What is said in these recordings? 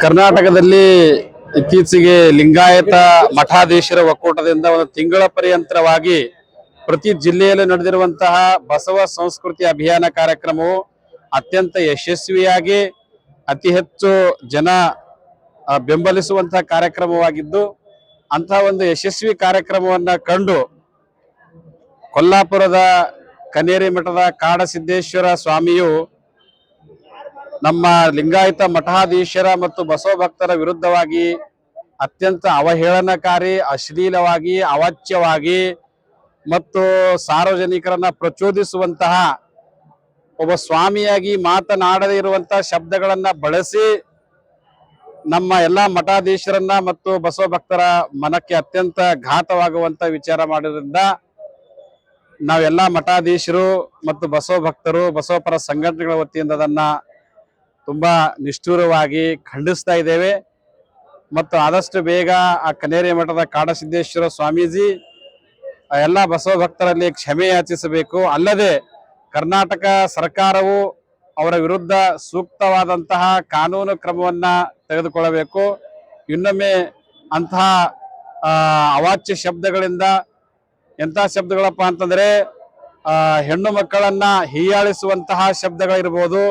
ಕರ್ನಾಟಕದಲ್ಲಿ ಇತ್ತೀಚೆಗೆ ಲಿಂಗಾಯತ ಮಠಾಧೀಶರ ಒಕ್ಕೂಟದಿಂದ ಒಂದು ತಿಂಗಳ ಪರ್ಯಂತರವಾಗಿ ಪ್ರತಿ ಜಿಲ್ಲೆಯಲ್ಲಿ ನಡೆದಿರುವಂತಹ ಬಸವ ಸಂಸ್ಕೃತಿ ಅಭಿಯಾನ ಕಾರ್ಯಕ್ರಮವು ಅತ್ಯಂತ ಯಶಸ್ವಿಯಾಗಿ ಅತಿ ಹೆಚ್ಚು ಜನ ಬೆಂಬಲಿಸುವಂತಹ ಕಾರ್ಯಕ್ರಮವಾಗಿದ್ದು, ಅಂತಹ ಒಂದು ಯಶಸ್ವಿ ಕಾರ್ಯಕ್ರಮವನ್ನ ಕಂಡು ಕೊಲ್ಲಾಪುರದ ಕನೇರಿ ಮಠದ ಕಾಡಸಿದ್ದೇಶ್ವರ ಸ್ವಾಮಿಯು ನಮ್ಮ ಲಿಂಗಾಯತ ಮಠಾಧೀಶರ ಮತ್ತು ಬಸವ ಭಕ್ತರ ವಿರುದ್ಧವಾಗಿ ಅತ್ಯಂತ ಅವಹೇಳನಕಾರಿ, ಅಶ್ಲೀಲವಾಗಿ, ಅವಾಚ್ಯವಾಗಿ ಮತ್ತು ಸಾರ್ವಜನಿಕರನ್ನ ಪ್ರಚೋದಿಸುವಂತಹ ಒಬ್ಬ ಸ್ವಾಮಿಯಾಗಿ ಮಾತನಾಡದೇ ಇರುವಂತಹ ಶಬ್ದಗಳನ್ನ ಬಳಸಿ ನಮ್ಮ ಎಲ್ಲ ಮಠಾಧೀಶರನ್ನ ಮತ್ತು ಬಸವ ಭಕ್ತರ ಮನಕ್ಕೆ ಅತ್ಯಂತ ಘಾತವಾಗುವಂತ ವಿಚಾರ ಮಾಡೋದ್ರಿಂದ ನಾವೆಲ್ಲ ಮಠಾಧೀಶರು ಮತ್ತು ಬಸವ ಭಕ್ತರು, ಬಸವಪರ ಸಂಘಟನೆಗಳ ವತಿಯಿಂದ ಅದನ್ನ ತುಂಬಾ ನಿಷ್ಠೂರವಾಗಿ ಖಂಡಿಸ್ತಾ ಇದ್ದೇವೆ. ಮತ್ತು ಆದಷ್ಟು ಬೇಗ ಆ ಕನೇರಿ ಮಠದ ಕಾಡಸಿದ್ದೇಶ್ವರ ಸ್ವಾಮೀಜಿ ಎಲ್ಲ ಬಸವ ಭಕ್ತರಲ್ಲಿ ಕ್ಷಮೆ ಯಾಚಿಸಬೇಕು. ಅಲ್ಲದೆ ಕರ್ನಾಟಕ ಸರ್ಕಾರವು ಅವರ ವಿರುದ್ಧ ಸೂಕ್ತವಾದಂತಹ ಕಾನೂನು ಕ್ರಮವನ್ನ ತೆಗೆದುಕೊಳ್ಳಬೇಕು. ಇನ್ನೊಮ್ಮೆ ಅಂತಹ ಅವಾಚ್ಯ ಶಬ್ದಗಳಿಂದ ಎಂಥ ಶಬ್ದಗಳಪ್ಪ ಅಂತಂದ್ರೆ ಹೆಣ್ಣು ಮಕ್ಕಳನ್ನ ಹೀಯಾಳಿಸುವಂತಹ ಶಬ್ದಗಳಿರ್ಬೋದು.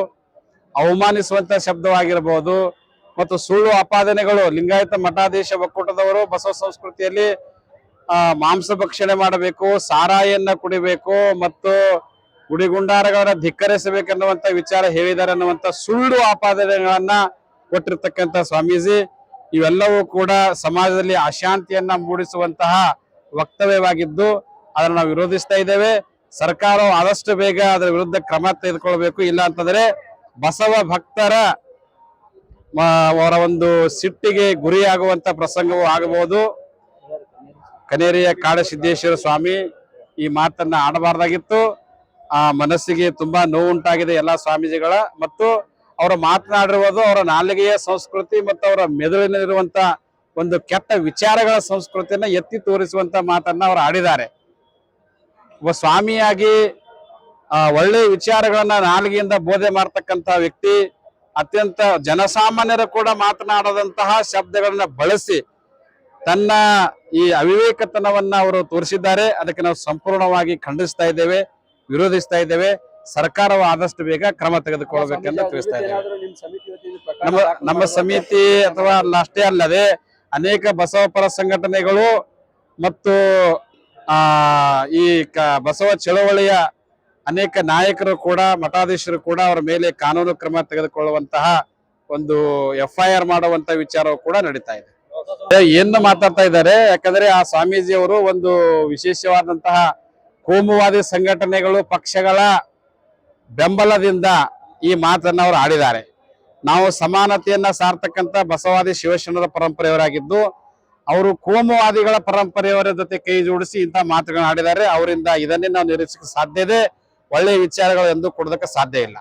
ಅವಮಾನಿಸುವಂತಹ ಶಬ್ದವಾಗಿರಬಹುದು ಮತ್ತು ಸುಳ್ಳು ಆಪಾದನೆಗಳು ಲಿಂಗಾಯತ ಮಠಾಧೀಶ ಒಕ್ಕೂಟದವರು ಬಸವ ಸಂಸ್ಕೃತಿಯಲ್ಲಿ ಮಾಂಸ ಭಕ್ಷಣೆ ಮಾಡಬೇಕು, ಸಾರಾಯನ್ನ ಕುಡಿಬೇಕು ಮತ್ತು ಗುಡಿಗುಂಡಾರಗಳನ್ನ ಧಿಕ್ಕರಿಸಬೇಕನ್ನುವಂತ ವಿಚಾರ ಹೇಳಿದ್ದಾರೆ ಅನ್ನುವಂತ ಸುಳ್ಳು ಆಪಾದನೆಗಳನ್ನ ಕೊಟ್ಟಿರ್ತಕ್ಕಂಥ ಸ್ವಾಮೀಜಿ. ಇವೆಲ್ಲವೂ ಕೂಡ ಸಮಾಜದಲ್ಲಿ ಅಶಾಂತಿಯನ್ನ ಮೂಡಿಸುವಂತಹ ವಕ್ತವ್ಯವಾಗಿದ್ದು, ಅದನ್ನು ನಾವು ವಿರೋಧಿಸ್ತಾ ಇದ್ದೇವೆ. ಸರ್ಕಾರವು ಆದಷ್ಟು ಬೇಗ ಅದರ ವಿರುದ್ಧ ಕ್ರಮ ತೆಗೆದುಕೊಳ್ಬೇಕು. ಇಲ್ಲ ಅಂತಂದ್ರೆ ಬಸವ ಭಕ್ತರ ಅವರ ಒಂದು ಸಿಟ್ಟಿಗೆ ಗುರಿಯಾಗುವಂತ ಪ್ರಸಂಗವೂ ಆಗಬಹುದು. ಕನೇರಿಯ ಕಾಡಸಿದ್ದೇಶ್ವರ ಸ್ವಾಮಿ ಈ ಮಾತನ್ನ ಆಡಬಾರ್ದಾಗಿತ್ತು. ಆ ಮನಸ್ಸಿಗೆ ತುಂಬಾ ನೋವುಂಟಾಗಿದೆ ಎಲ್ಲಾ ಸ್ವಾಮೀಜಿಗಳ. ಮತ್ತು ಅವರು ಮಾತನಾಡಿರುವುದು ಅವರ ನಾಲಿಗೆಯ ಸಂಸ್ಕೃತಿ ಮತ್ತು ಅವರ ಮೆದುಳಿನಲ್ಲಿರುವಂತ ಒಂದು ಕೆಟ್ಟ ವಿಚಾರಗಳ ಸಂಸ್ಕೃತಿಯನ್ನ ಎತ್ತಿ ತೋರಿಸುವಂತ ಮಾತನ್ನ ಅವರು ಆಡಿದ್ದಾರೆ. ಒಬ್ಬ ಸ್ವಾಮಿಯಾಗಿ ಒಳ್ಳೆ ವಿಚಾರಗಳನ್ನ ನಾಲಿಗೆಯಿಂದ ಬೋಧೆ ಮಾಡ್ತಕ್ಕಂತ ವ್ಯಕ್ತಿ ಅತ್ಯಂತ ಜನಸಾಮಾನ್ಯರು ಕೂಡ ಮಾತನಾಡದಂತಹ ಶಬ್ದಗಳನ್ನ ಬಳಸಿ ತನ್ನ ಈ ಅವಿವೇಕತನವನ್ನ ಅವರು ತೋರಿಸಿದ್ದಾರೆ. ಅದಕ್ಕೆ ನಾವು ಸಂಪೂರ್ಣವಾಗಿ ಖಂಡಿಸ್ತಾ ಇದ್ದೇವೆ ವಿರೋಧಿಸ್ತಾ ಇದ್ದೇವೆ. ಸರ್ಕಾರವು ಆದಷ್ಟು ಬೇಗ ಕ್ರಮ ತೆಗೆದುಕೊಳ್ಬೇಕೆಂದು ತಿಳಿಸ್ತಾ ಇದ್ದೇವೆ. ನಮ್ಮ ನಮ್ಮ ಸಮಿತಿ ಅಥವಾ ಅಲ್ಲ ಅಷ್ಟೇ ಅಲ್ಲದೆ ಅನೇಕ ಬಸವಪರ ಸಂಘಟನೆಗಳು ಮತ್ತು ಆ ಈ ಬಸವ ಚಳವಳಿಯ ಅನೇಕ ನಾಯಕರು ಕೂಡ, ಮಠಾಧೀಶರು ಕೂಡ ಅವರ ಮೇಲೆ ಕಾನೂನು ಕ್ರಮ ತೆಗೆದುಕೊಳ್ಳುವಂತಹ ಒಂದು ಎಫ್ ಐ ಆರ್ ಮಾಡುವಂತ ವಿಚಾರವು ಕೂಡ ನಡೀತಾ ಇದೆ. ಏನು ಮಾತಾಡ್ತಾ ಇದ್ದಾರೆ? ಯಾಕಂದ್ರೆ ಆ ಸ್ವಾಮೀಜಿ ಅವರು ಒಂದು ವಿಶೇಷವಾದಂತಹ ಕೋಮುವಾದಿ ಸಂಘಟನೆಗಳು ಪಕ್ಷಗಳ ಬೆಂಬಲದಿಂದ ಈ ಮಾತನ್ನ ಅವರು ಆಡಿದ್ದಾರೆ. ನಾವು ಸಮಾನತೆಯನ್ನ ಸಾರ್ತಕ್ಕಂತ ಬಸವಾದಿ ಶಿವಶರಣರ ಪರಂಪರೆಯವರಾಗಿದ್ದು, ಅವರು ಕೋಮುವಾದಿಗಳ ಪರಂಪರೆಯವರ ಜೊತೆ ಕೈ ಜೋಡಿಸಿ ಇಂತಹ ಮಾತುಗಳನ್ನ ಆಡಿದ್ದಾರೆ. ಅವರಿಂದ ಇದನ್ನೇ ನಾವು ನಿರೀಕ್ಷಿಸಕ್ಕೆ ಸಾಧ್ಯ ಇದೆ. ಒಳ್ಳೆಯ ವಿಚಾರಗಳು ಎಂದು ಕೊಡೋದಕ್ಕೆ ಸಾಧ್ಯ ಇಲ್ಲ.